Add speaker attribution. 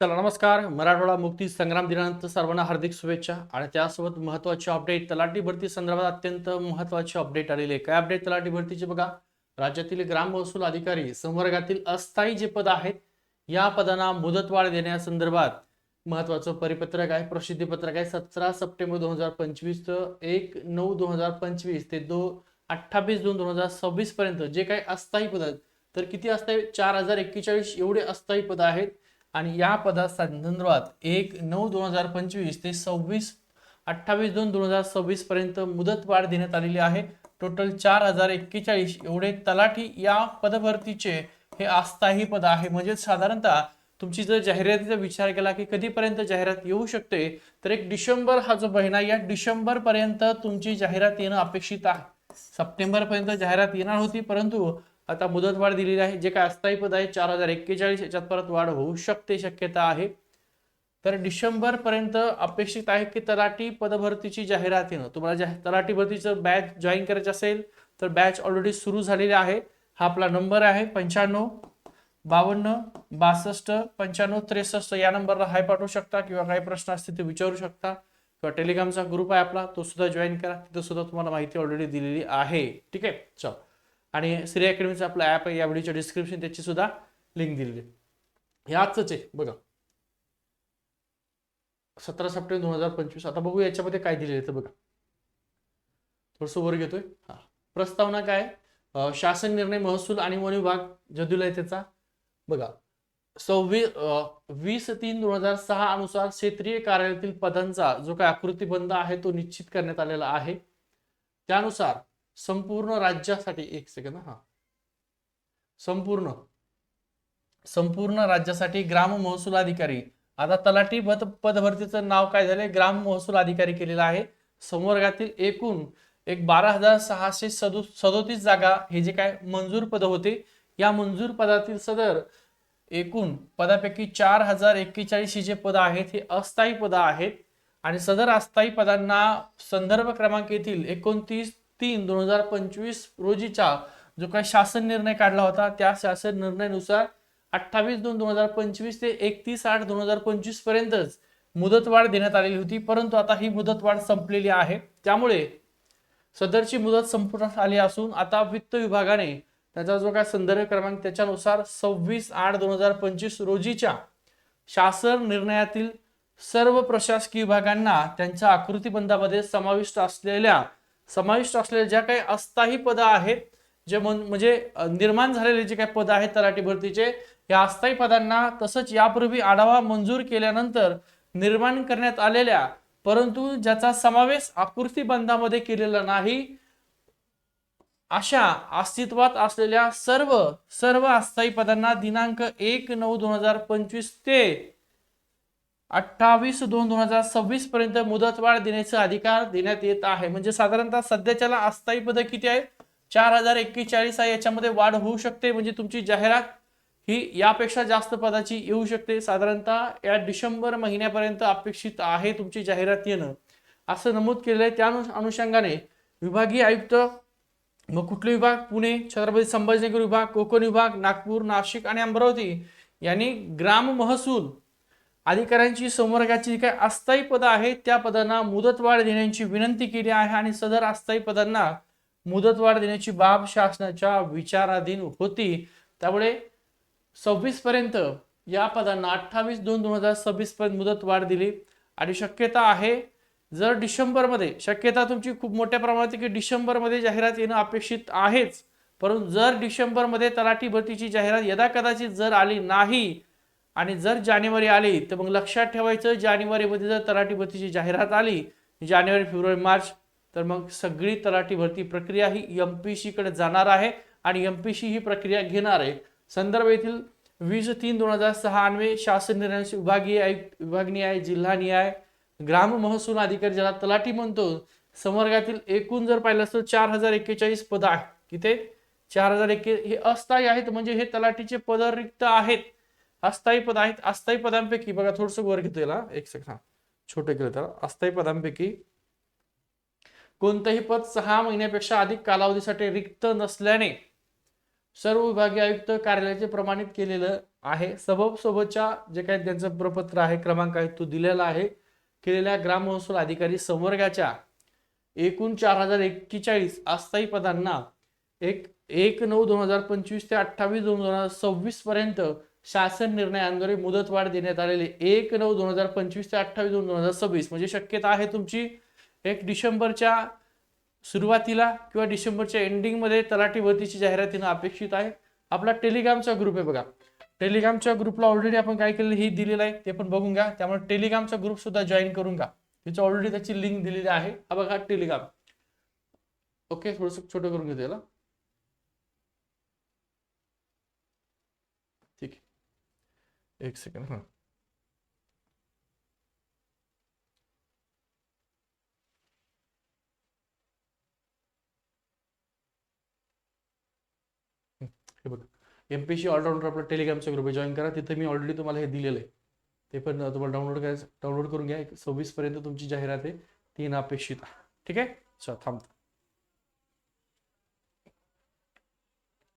Speaker 1: चला नमस्कार. मराठवाडा मुक्ती संग्राम दिनानंतर सर्वांना हार्दिक शुभेच्छा. आणि त्यासोबत महत्वाची अपडेट तलाठी भरती संदर्भात अत्यंत महत्वाची अपडेट आलेले आहे. काय अपडेट तलाठी भरतीची बघा? राज्यातील ग्राम महसूल अधिकारी संवर्गातील अस्थायी जे पद आहेत या पदांना मुदतवाढ देण्यासंदर्भात महत्वाचं परिपत्रक आहे प्रसिद्धी पत्रक आहे. सतरा सप्टेंबर दोन हजार पंचवीस एक नऊ दोन हजार पंचवीस ते दो अठ्ठावीस दोन दोन हजार सव्वीस पर्यंत जे काही अस्थायी पद आहेत तर किती अस्थायी? चार हजार एक्केचाळीस एवढे अस्थायी पद आहेत. आणि या पदासंदर्भात एक नऊ दोन हजार पंचवीस ते सव्वीस अठ्ठावीस दोन दोन हजार सव्वीस पर्यंत मुदतवाढ देण्यात आलेली आहे. टोटल चार हजार एक्केचाळीस एवढे तलाठी या पदभरतीचे हे अस्थायी पद आहे. म्हणजे साधारणतः तुमची जर जाहिरातीचा विचार केला की कधीपर्यंत जाहिरात येऊ शकते तर एक डिसेंबर हा जो महिना या डिसेंबर पर्यंत तुमची जाहिरात येणं अपेक्षित आहे. सप्टेंबर पर्यंत जाहिरात येणार होती परंतु आता मुदतवाढ दिलेली आहे. जे काय अस्थायी पद आहे चार हजार एक्केचाळीस याच्यात परत वाढ होऊ शकते शक्यता आहे. तर डिसेंबर पर्यंत अपेक्षित आहे की तलाठी पदभरतीची जाहिरात येणं. तुम्हाला जा तलाठी भरतीचं बॅच जॉईन करायचं असेल तर बॅच ऑलरेडी सुरू झालेली आहे. हा आपला नंबर आहे पंच्याण्णव बावन्न बासष्ट पंच्याण्णव त्रेसष्ट. या नंबरला हाय पाठवू शकता किंवा काही प्रश्न असतील ते विचारू शकता. किंवा टेलिग्रामचा ग्रुप आहे आपला तो सुद्धा जॉईन करा. तिथं सुद्धा तुम्हाला माहिती ऑलरेडी दिलेली आहे. ठीक आहे? चल. आणि श्री अकॅडमीचं आपलं ॲप आहे या व्हिडिओच्या डिस्क्रिप्शन त्याची सुद्धा लिंक दिलेली आहे. हे आजच आहे बघा. सतरा सप्टेंबर दोन हजार पंचवीस आता बघू याच्यामध्ये काय दिलेलं आहे बघा. थोडंसं वर घेतोय. हा. प्रस्तावना काय? शासन निर्णय महसूल आणि वन विभाग जदुल आहे त्याचा. बघा. सव्वीस वीस तीन दोन हजार सहा अनुसार क्षेत्रीय कार्यालयातील पदांचा जो काय आकृतीबंध आहे तो निश्चित करण्यात आलेला आहे. त्यानुसार संपूर्ण राज्यासाठी एक सेकंद हा. संपूर्ण. संपूर्ण राज्यासाठी ग्राम महसूल अधिकारी. आता तलाठी पद पदभरतीचं नाव काय झाले ग्राम महसूल अधिकारी केलेलं आहे. संवर्गातील एकूण एक बारा हजार सहाशे सदो सदोतीस जागा हे जे काय मंजूर पद होते या मंजूर पदातील सदर एकूण पदापैकी चार हजार एक्केचाळीस ही जे पद आहेत हे अस्थायी पद आहेत. आणि सदर अस्थायी पदांना संदर्भ क्रमांक येथील एकोणतीस तीन दोन हजार पंचवीस रोजीचा जो काही शासन निर्णय काढला होता त्या शासन निर्णयानुसार अठ्ठावीस दोन दोन हजार पंचवीस ते एकतीस आठ दोन हजार पंचवीस पर्यंतच मुदतवाढ देण्यात आलेली होती. परंतु आता ही मुदतवाढ संपलेली आहे. त्यामुळे सदरची मुदत संपुष्टात आली असून आता वित्त विभागाने त्याचा जो काय संदर्भ क्रमांक त्याच्यानुसार सव्वीस आठ दोन हजार पंचवीस रोजीच्या शासन निर्णयातील सर्व प्रशासकीय विभागांना त्यांच्या आकृतीबंधामध्ये समाविष्ट असलेल्या समाविष्ट असलेल्या ज्या काही अस्थायी पदं आहेत जे म्हणजे निर्माण झालेले जे काही पद आहेत तलाठी भरतीचे या अस्थायी पदांना तसंच यापूर्वी आढावा मंजूर केल्यानंतर निर्माण करण्यात आलेल्या परंतु ज्याचा समावेश आकृतीबंधामध्ये केलेला नाही अशा अस्तित्वात असलेल्या सर्व सर्व अस्थायी पदांना दिनांक एक नऊ दोन हजार पंचवीस ते अठ्ठावीस दोन दोन हजार सव्वीस पर्यंत मुदतवाढ देण्याचा अधिकार देण्यात येत आहे. म्हणजे साधारणतः सध्याच्याला अस्थायी पद किती आहे चार हजार एक्केचाळीस आहे. याच्यामध्ये वाढ होऊ शकते. म्हणजे तुमची जाहिरात ही यापेक्षा जास्त पदाची येऊ शकते. साधारणतः या डिसेंबर महिन्यापर्यंत अपेक्षित आहे तुमची जाहिरात येणं. असं नमूद केलेलं आहे. त्या अनु- अनुषंगाने विभागीय आयुक्त मग कुठले विभाग? पुणे छत्रपती संभाजीनगर विभाग कोकण विभाग नागपूर नाशिक आणि अमरावती यांनी ग्राम महसूल अधिकाऱ्यांची संवर्गाची जी काही अस्थायी पदं आहेत त्या पदांना मुदतवाढ देण्याची विनंती केली आहे आणि सदर अस्थायी पदांना मुदतवाढ देण्याची बाब शासनाच्या विचाराधीन होती. त्यामुळे सव्वीस पर्यंत या पदांना अठ्ठावीस दोन दोन हजार सव्वीस पर्यंत मुदतवाढ दिली. आणि शक्यता आहे जर डिसेंबरमध्ये शक्यता तुमची खूप मोठ्या प्रमाणात की डिसेंबरमध्ये जाहिरात येणं अपेक्षित आहेच. परंतु जर डिसेंबरमध्ये तलाठी भरतीची जाहिरात यदा कदाचित जर आली नाही आणि जर जानेवारी आली तर मग लक्षात ठेवायचं जानेवारीमध्ये जर तलाठी भरतीची जाहिरात आली जानेवारी फेब्रुवारी मार्च तर मग सगळी तलाठी भरती प्रक्रिया ही एम पी सीकडे जाणार आहे आणि एम पी ही प्रक्रिया घेणार आहे. संदर्भ येथील वीस तीन दोन हजार सहा अन्वे शासन निर्णय विभागीय आयुक्त विभागनिहाय जिल्हा न्याय ग्राम महसूल अधिकारी ज्याला तलाठी म्हणतो संवर्गातील एकूण जर पाहिलं असतं चार हजार एक्केचाळीस पद आहे किती चार हजार एक्के हे अस्थायी आहेत म्हणजे हे तलाठीचे पद रिक्त आहेत. अस्थायी पद आहेत. अस्थायी पदांपैकी बघा थोडस वर घेतो याला एक सेकंड हा. छोटे केलं त्याला अस्थायी पदांपैकी कोणतंही पद सहा महिन्यापेक्षा अधिक कालावधीसाठी रिक्त नसल्याने सर्व विभागीय आयुक्त कार्यालयाचे प्रमाणित केलेलं आहे. सबब सोबतच्या जे काही त्यांचं प्रपत्र आहे क्रमांक आहे तो दिलेला आहे. केलेल्या ग्राम महसूल अधिकारी संवर्गाच्या एकूण चार हजार एक्केचाळीस अस्थायी पदांना एक एक नऊ दोन हजार पंचवीस ते अठ्ठावीस दोन हजार सव्वीस पर्यंत शासन निर्णयाद्वारे मुदतवाढ देण्यात आलेली एक नऊ दोन हजार पंचवीस ते अठ्ठावीस दोन हजार सव्वीस. म्हणजे शक्यता आहे तुमची एक डिसेंबरच्या सुरुवातीला किंवा डिसेंबरच्या एंडिंगमध्ये तलाठी भरतीची जाहिरात येणं अपेक्षित आहे. आपला टेलिग्रामचा ग्रुप आहे बघा. टेलिग्रामच्या ग्रुपला ऑलरेडी आपण काय केलेलं हे दिलेलं आहे. ते पण बघून घ्या. त्यामुळे टेलिग्रामचा ग्रुप सुद्धा जॉईन करून घ्या. तिथे ऑलरेडी त्याची लिंक दिलेली आहे. हा बघा टेलिग्राम. ओके थोडंसं छोटं करून घेतो याला ठीक आहे एक सेकंड हां हे बघ. एम पी सी ऑलराऊंडर आपला टेलिग्रामचा ग्रुप आहे जॉईन करा. तिथे मी ऑलरेडी तुम्हाला हे दिलेलं आहे. ते पण तुम्हाला डाउनलोड करायचं डाउनलोड करून घ्या. एक सव्वीसपर्यंत तुमची जाहिरात आहे. ती नापेक्षित अपेक्षित ठीक आहे? चला थांबतो